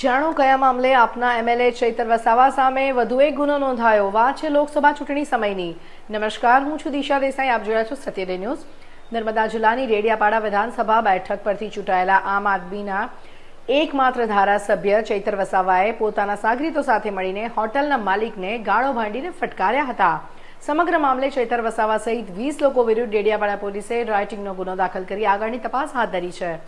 જાણો કયા મામલે આપના એમએલએ ચૈતર વસાવા સામે વધુ એક ગુનો નોંધાયો? વાત છે લોકસભા ચૂંટણી સમયની. નમસ્કાર, હું છું દિશા દેસાઈ. આપ જોયા છો સત્યડે ન્યૂઝ. નર્મદા જિલ્લાની રેડિયાપાડા વિધાનસભા બેઠક પરથી ચૂંટાયેલા આમ આદમીના એકમાત્ર ધારાસભ્ય ચૈતર વસાવાએ પોતાના સાગરીતો સાથે મળીને હોટલના માલિકને ગાળો ભાંડીને ફટકાર્યા હતા. સમગ્ર મામલે ચૈતર વસાવા સહિત વીસ લોકો વિરુદ્ધ ડેડિયાપાડા પોલીસે રાઇટિંગનો ગુનો દાખલ કરી આગળની તપાસ હાથ ધરી છે.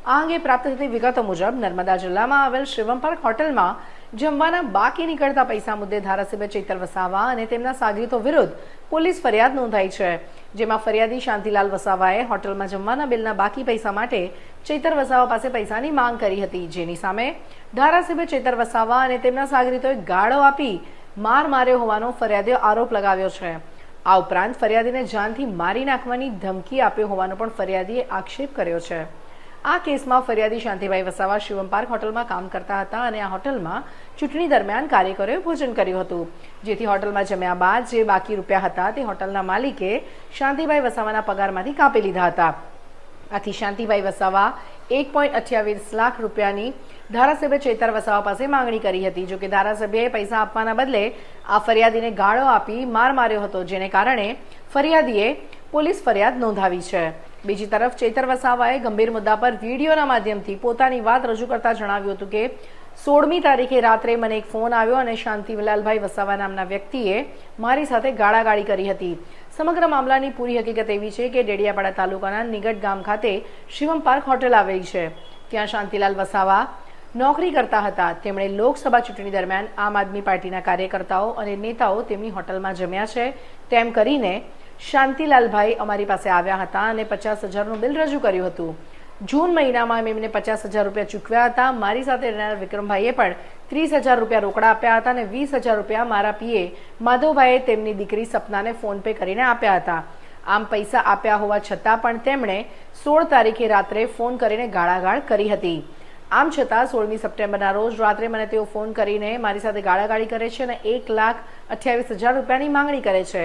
આ અંગે પ્રાપ્ત થતી વિગતો મુજબ નર્મદા જિલ્લામાં આવેલ શિવમ પાર્ક હોટલમાં જમવાના બાકી નીકળતા પૈસા મુદ્દે ધારાસભ્ય ચૈતર વસાવા અને તેમના સાગરીતો વિરુદ્ધ પોલીસ ફરિયાદ નોંધાઈ છે. જેમાં ફરિયાદી શાંતિલાલ વસાવાએ હોટલમાં જમવાના બિલના બાકી પૈસા માટે ચૈતર વસાવા પાસે પૈસાની માંગ કરી હતી. જેની સામે ધારાસભ્ય ચૈતર વસાવા અને તેમના સાગરીતોએ ગાળો આપી માર માર્યો હોવાનો ફરિયાદીએ આરોપ લગાવ્યો છે. આ ઉપરાંત ફરિયાદીને જાનથી મારી નાખવાની ધમકી આપ્યો હોવાનો પણ ફરિયાદીએ આક્ષેપ કર્યો છે. આ કેસમાં ફરિયાદી શાંતિભાઈ વસાવા શિવમ પાર્ક હોટલમાં કામ કરતા હતા અને આ હોટલમાં ચૂંટણી દરમિયાન કાર્યકરોએ ભોજન કર્યું હતું. જેથી હોટલમાં જમ્યા બાદ જે બાકી રૂપિયા હતા તે હોટલના માલિકે શાંતિભાઈ વસાવાના પગારમાંથી કાપી લીધા હતા. આથી શાંતિભાઈ વસાવા એક પોઈન્ટ અઠ્યાવીસ લાખ રૂપિયાની ધારાસભ્ય ચેતર વસાવા પાસે માંગણી કરી હતી. જોકે ધારાસભ્યએ પૈસા આપવાના બદલે આ ફરિયાદીને ગાળો આપી માર માર્યો હતો, જેને કારણે ફરિયાદીએ પોલીસ ફરિયાદ નોંધાવી છે. બીજી તરફ ચેતર વસાવાએ ગંભીર મુદ્દા પર વિડીયોના માધ્યમથી પોતાની વાત રજૂ કરતા જણાવ્યું હતું કે, સોળમી તારીખે રાત્રે મને એક ફોન આવ્યો અને શાંતિલાલભાઈ વસાવા નામના વ્યક્તિએ મારી સાથે ગાળાગાળી કરી હતી. સમગ્ર મામલાની પૂરી હકીકત એવી છે કે ડેડિયાપાડા તાલુકાના નિગટ ગામ ખાતે શિવમ પાર્ક હોટેલ આવેલી છે. ત્યાં શાંતિલાલ વસાવા નોકરી કરતા હતા. તેમણે લોકસભા ચૂંટણી દરમિયાન આમ આદમી પાર્ટીના કાર્યકર્તાઓ અને નેતાઓ તેમની હોટલમાં જમ્યા છે. તેમ કરીને શાંતિલાલભાઈ અમારી પાસે આવ્યા હતા અને પચાસ હજારનું બિલ રજૂ કર્યું હતું. જૂન મહિનામાં એમને પચાસ હજાર રૂપિયા ચૂકવ્યા હતા. મારી સાથે રહેનાર વિક્રમભાઈએ પણ ત્રીસ હજાર રૂપિયા રોકડા આપ્યા હતા અને વીસ હજાર રૂપિયા મારા પીએ માધવભાઈએ તેમની દીકરી સપનાને ફોન પે કરીને આપ્યા હતા. આમ પૈસા આપ્યા હોવા છતાં પણ તેમણે સોળ તારીખે રાત્રે ફોન કરીને ગાળાગાળ કરી હતી. આમ છતાં સોળમી સપ્ટેમ્બરના રોજ રાત્રે મને તેઓ ફોન કરીને મારી સાથે ગાળાગાળી કરે છે અને એક લાખ અઠ્યાવીસ હજાર રૂપિયાની માંગણી કરે છે.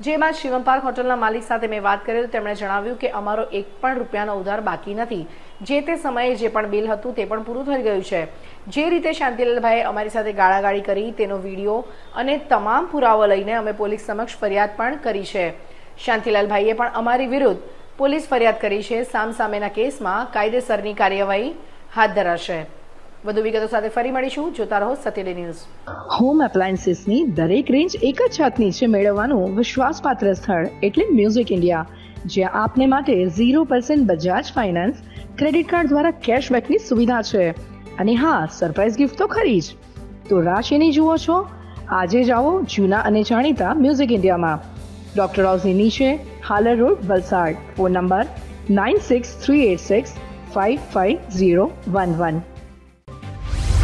જે બાદ શિવમ પાર્ક હોટલના માલિક સાથે મેં વાત કરી તેમણે જણાવ્યું કે અમારો એક પણ રૂપિયાનો ઉધાર બાકી નથી. જે તે સમયે જે પણ બિલ હતું તે પણ પૂરું થઈ ગયું છે. જે રીતે શાંતિલાલભાઈએ અમારી સાથે ગાળાગાળી કરી, તેનો વીડિયો અને તમામ પુરાવો લઈને અમે પોલીસ સમક્ષ ફરિયાદ પણ કરી છે. શાંતિલાલભાઈએ પણ અમારી વિરુદ્ધ પોલીસ ફરિયાદ કરી છે. સામસામેના કેસમાં કાયદેસરની કાર્યવાહી હાથ ધરાશે. વધુ વિગતો સાથે ફરી મળીશું. જોતા રહો સત્યડે ન્યૂઝ. હોમ એપ્લાયન્સીસની દરેક રેન્જ એક જ છતની નીચે મેળવવાનું વિશ્વાસપાત્ર સ્થળ એટલે મ્યુઝિક ઇન્ડિયા જ્યાં આપને માટે zero percent Bajaj finance credit card દ્વારા કેશબેકની સુવિધા છે. અને હા સરપ્રાઇઝ ગિફ્ટ તો ખરી જ. તો રાશિની શેની જુઓ છો. આજે જાઓ જૂના અને જાણીતા મ્યુઝિક ઇન્ડિયામાં ડોક્ટર હાઉસની નીચે Halar road Valsad. Phone number nine six three eight six five five zero one one